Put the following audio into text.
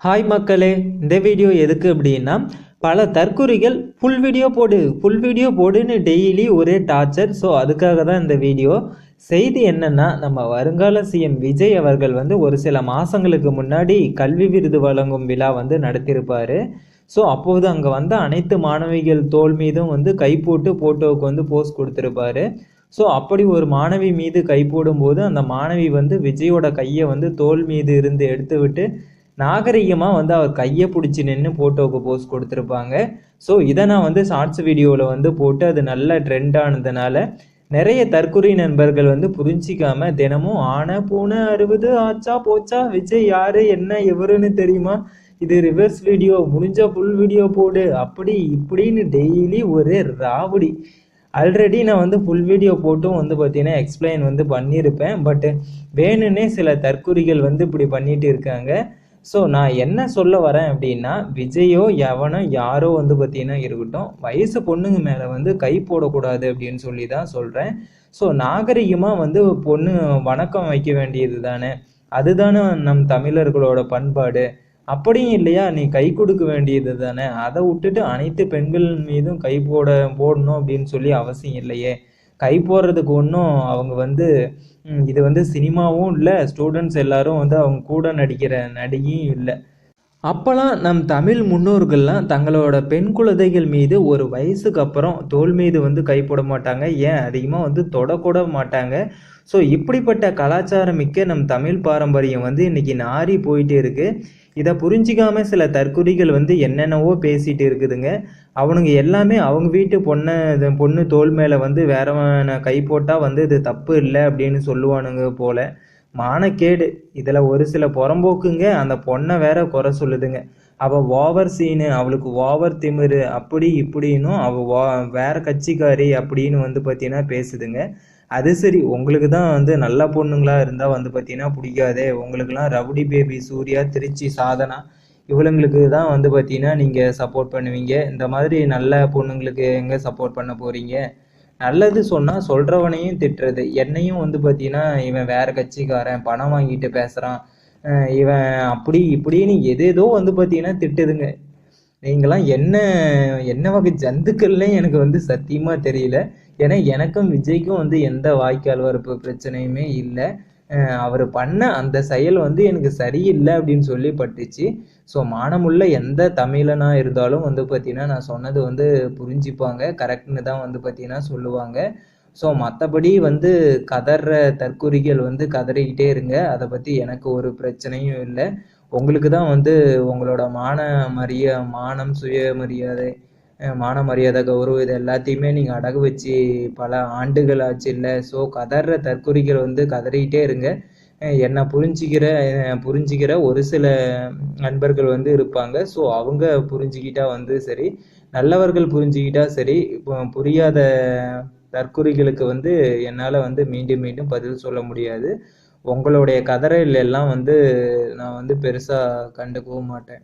Hi மக்களே இந்த video எதுக்கு அப்படின்னா பல தற்குறிகள் ஃபுல் வீடியோ போடு ஃபுல் வீடியோ போடுன்னு டெய்லி ஒரே டார்ச்சர் ஸோ அதுக்காக தான் இந்த வீடியோ செய்தி என்னன்னா நம்ம வருங்கால சிஎம் விஜய் அவர்கள் வந்து ஒரு சில மாதங்களுக்கு முன்னாடி கல்வி விருது வழங்கும் விழா வந்து நடத்தியிருப்பார். ஸோ அப்போது அங்கே வந்த அனைத்து மாணவிகள் தோல் மீதும் வந்து கை போட்டு ஃபோட்டோவுக்கு வந்து போஸ்ட் கொடுத்துருப்பாரு. ஸோ அப்படி ஒரு மாணவி மீது கை போடும்போது அந்த மாணவி வந்து விஜயோட கையை வந்து தோல் மீது இருந்து எடுத்துவிட்டு நாகரிகமாக வந்து அவர் கையை பிடிச்சி நின்று ஃபோட்டோவுக்கு போஸ்ட் கொடுத்துருப்பாங்க. ஸோ இதை நான் வந்து ஷார்ட்ஸ் வீடியோவில் வந்து போட்டு அது நல்ல ட்ரெண்ட் ஆனதுனால நிறைய தற்குறி நண்பர்கள் வந்து புரிஞ்சிக்காம தினமும் ஆன பூனை அறுபது ஆச்சா போச்சா விஜய் யாரு என்ன எவருன்னு தெரியுமா? இது ரிவர்ஸ் வீடியோ முடிஞ்ச ஃபுல் வீடியோ போடு அப்படி இப்படின்னு டெய்லி ஒரே ராவடி. ஆல்ரெடி நான் வந்து ஃபுல் வீடியோ போட்டும் வந்து பார்த்தீங்கன்னா எக்ஸ்பிளைன் வந்து பண்ணியிருப்பேன். பட் வேணும்னே சில தற்குறிகள் வந்து இப்படி பண்ணிட்டு இருக்காங்க. ஸோ நான் என்ன சொல்ல வரேன் அப்படின்னா விஜயோ எவனோ யாரோ வந்து பார்த்தீங்கன்னா இருக்கட்டும் வயசு பொண்ணுங்க மேலே வந்து கை போடக்கூடாது அப்படின்னு சொல்லி தான் சொல்கிறேன் ஸோ நாகரிகமாக வந்து பொண்ணு வணக்கம் வைக்க வேண்டியது தானே? அதுதானே நம் தமிழர்களோட பண்பாடு. அப்படியும் இல்லையா நீ கை கொடுக்க வேண்டியது தானே? அதை விட்டுட்டு அனைத்து பெண்கள் மீதும் கை போட போடணும் அப்படின்னு சொல்லி அவசியம் இல்லையே. கை போடுறதுக்கு ஒன்றும் அவங்க வந்து இது வந்து சினிமாவும் இல்லை ஸ்டூடெண்ட்ஸ் எல்லாரும் வந்து அவங்க கூட நடிக்கிற நடிகையும் இல்லை. அப்போல்லாம் நம் தமிழ் முன்னோர்கள்லாம் தங்களோட பெண் குழந்தைகள் மீது ஒரு வயசுக்கு அப்புறம் தோல் மீது வந்து கை போட மாட்டாங்க. ஏன்? அதிகமாக வந்து தொடக்கூட மாட்டாங்க. ஸோ இப்படிப்பட்ட கலாச்சாரம் மிக்க நம் தமிழ் பாரம்பரியம் வந்து இன்னைக்கு நாறி போயிட்டே இருக்குது இதை புரிஞ்சிக்காமல் சில தற்குறிகள் வந்து என்னென்னவோ பேசிகிட்டு இருக்குதுங்க. அவனுங்க எல்லாமே அவங்க வீட்டு பொண்ணை பொண்ணு தோல் மேலே வந்து வேறவனை கை போட்டால் வந்து இது தப்பு இல்லை அப்படின்னு சொல்லுவானுங்க போல. மானக்கேடு. இதில் ஒரு சில புறம்போக்குங்க. அந்த பொண்ணை வேற குறை சொல்லுதுங்க. அவள் ஓவர் சீனு அவளுக்கு ஓவர் திமிரு அப்படி இப்படின்னும் அவள் வேற கட்சிக்காரி அப்படின்னு வந்து பார்த்தீங்கன்னா பேசுதுங்க. அது சரி உங்களுக்கு தான் வந்து நல்ல பொண்ணுங்களா இருந்தால் வந்து பார்த்தீங்கன்னா பிடிக்காதே. உங்களுக்குலாம் ரவுடி பேபி சூர்யா திருச்சி சாதனா இவளுங்களுக்கு தான் வந்து பார்த்தீங்கன்னா நீங்கள் சப்போர்ட் பண்ணுவீங்க. இந்த மாதிரி நல்ல பொண்ணுங்களுக்கு எங்கே சப்போர்ட் பண்ண போகிறீங்க நல்லது சொன்னால் சொல்கிறவனையும் திட்டுறது. என்னையும் வந்து பார்த்தீங்கன்னா இவன் வேற கட்சிக்காரன் பணம் வாங்கிட்டு பேசுகிறான் இவன் அப்படி இப்படின்னு எதேதோ வந்து பார்த்தீங்கன்னா திட்டுதுங்க. நீங்களாம் என்ன என்ன வகை ஜந்துக்கள்னே எனக்கு வந்து சத்தியமாக தெரியல. ஏன்னா எனக்கும் விஜய்க்கும் வந்து எந்த வாய்க்கால் வரப்பு பிரச்சனையுமே இல்லை. அவர் பண்ண அந்த செயல் வந்து எனக்கு சரியில்லை அப்படின்னு சொல்லி பட்டுச்சு ஸோ மானமுள்ள எந்த தமிழனா இருந்தாலும் வந்து பார்த்தீங்கன்னா நான் சொன்னது வந்து புரிஞ்சுப்பாங்க. கரெக்ட்னு தான் வந்து பார்த்தீங்கன்னா சொல்லுவாங்க. ஸோ மற்றபடி வந்து கதற தற்குறிகள் வந்து கதறிக்கிட்டே இருங்க. அதை பற்றி எனக்கு ஒரு பிரச்சனையும் இல்லை. உங்களுக்கு தான் வந்து உங்களோட மான மரியா மானம் சுயமரியாதை மான மரியாதை கௌரவம் இது எல்லாத்தையுமே நீங்கள் அடகு வச்சு பல ஆண்டுகள் ஆச்சு இல்லை. ஸோ கதற தற்குறிகள் வந்து கதறிக்கிட்டே இருங்க. என்னை புரிஞ்சிக்கிற புரிஞ்சிக்கிற ஒரு சில நண்பர்கள் வந்து இருப்பாங்க. ஸோ அவங்க புரிஞ்சுக்கிட்டா வந்து சரி நல்லவர்கள் புரிஞ்சுக்கிட்டா சரி இப்போ புரியாத தற்குறிகளுக்கு வந்து என்னால் வந்து மீண்டும் மீண்டும் பதில் சொல்ல முடியாது. உங்களுடைய கதறல் எல்லாம் வந்து நான் வந்து பெருசாக கண்டுக்கவும் மாட்டேன்.